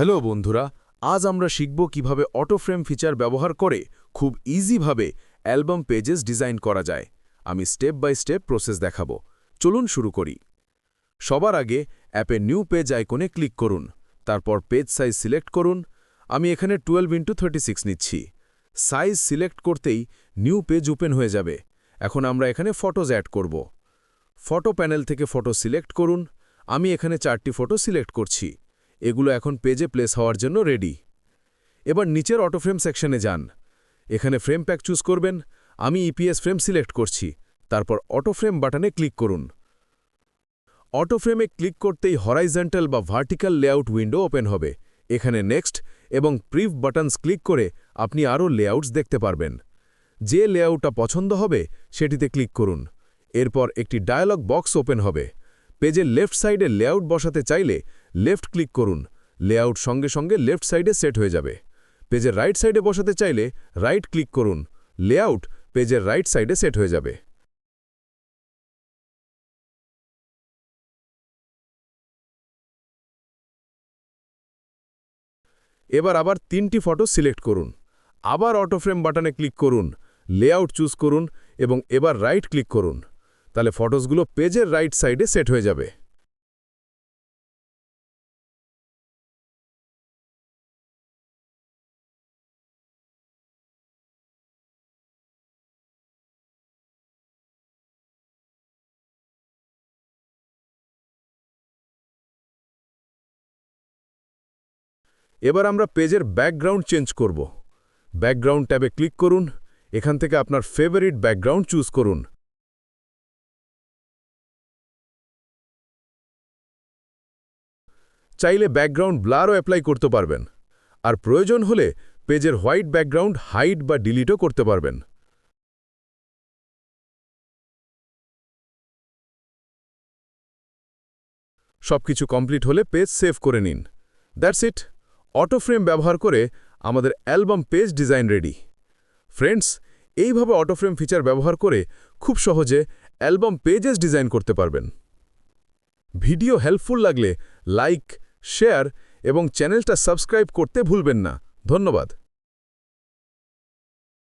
Hello বন্ধুরা, আজ আমরা শিখব কীভাবে অটো ফ্রেম ফিচার ব্যবহার করে খুব ইজিভাবে অ্যালবাম পেজেস ডিজাইন করা যায়। আমি স্টেপ বাই স্টেপ প্রসেস দেখাবো। চলুন শুরু করি। সবার আগে অ্যাপে নিউ পেজ আইকনে ক্লিক করুন, তারপর পেজ সাইজ সিলেক্ট করুন। আমি এখানে টুয়েলভ ইন্টু থার্টি নিচ্ছি। সাইজ সিলেক্ট করতেই নিউ পেজ ওপেন হয়ে যাবে। এখন আমরা এখানে ফটোজ অ্যাড করব। ফটো প্যানেল থেকে ফটো সিলেক্ট করুন। আমি এখানে চারটি ফটো সিলেক্ট করছি। এগুলো এখন পেজে প্লেস হওয়ার জন্য রেডি এবার নিচের অটোফ্রেম সেকশনে যান। এখানে ফ্রেম প্যাক চুজ করবেন। আমি ইপিএস ফ্রেম সিলেক্ট করছি। তারপর অটোফ্রেম বাটনে ক্লিক করুন। অটোফ্রেমে ক্লিক করতেই হরাইজেন্টাল বা ভার্টিক্যাল লেআউট উইন্ডো ওপেন হবে। এখানে নেক্সট এবং প্রিভ বাটনস ক্লিক করে আপনি আরও লেআউটস দেখতে পারবেন। যে লেআউটটা পছন্দ হবে, সেটিতে ক্লিক করুন। এরপর একটি ডায়ালগ বক্স ওপেন হবে। পেজের লেফট সাইডে লেআউট বসাতে চাইলে লেফট ক্লিক করুন। লেআউট সঙ্গে সঙ্গে লেফট সাইডে সেট হয়ে যাবে। পেজের রাইট সাইডে বসাতে চাইলে রাইট ক্লিক করুন। লেআউট পেজের রাইট সাইডে সেট হয়ে যাবে। এবার আবার তিনটি ফটো সিলেক্ট করুন। আবার অটোফ্রেম বাটনে ক্লিক করুন। লেআউট চুজ করুন এবং এবার রাইট ক্লিক করুন। তাহলে ফটোসগুলো পেজের রাইট সাইডে সেট হয়ে যাবে। এবার আমরা পেজের ব্যাকগ্রাউন্ড চেঞ্জ করব। ব্যাকগ্রাউন্ড ট্যাবে ক্লিক করুন, এখান থেকে আপনার ফেভারিট ব্যাকগ্রাউন্ড চুজ করুন। চাইলে ব্যাকগ্রাউন্ড ব্লারও অ্যাপ্লাই করতে পারবেন, আর প্রয়োজন হলে পেজের হোয়াইট ব্যাকগ্রাউন্ড হাইড বা ডিলিটও করতে পারবেন। সবকিছু কমপ্লিট হলে পেজ সেভ করে নিন। দ্যাটস ইট অটো ফ্রেম ব্যবহার করে আমাদের album page design ready. Friends, এইভাবে অটো ফ্রেম ফিচার ব্যবহার করে খুব সহজে অ্যালবাম পেজেস ডিজাইন করতে পারবেন। ভিডিও হেল্পফুল লাগলে লাইক, শেয়ার এবং চ্যানেলটা সাবস্ক্রাইব করতে ভুলবেন না। ধন্যবাদ।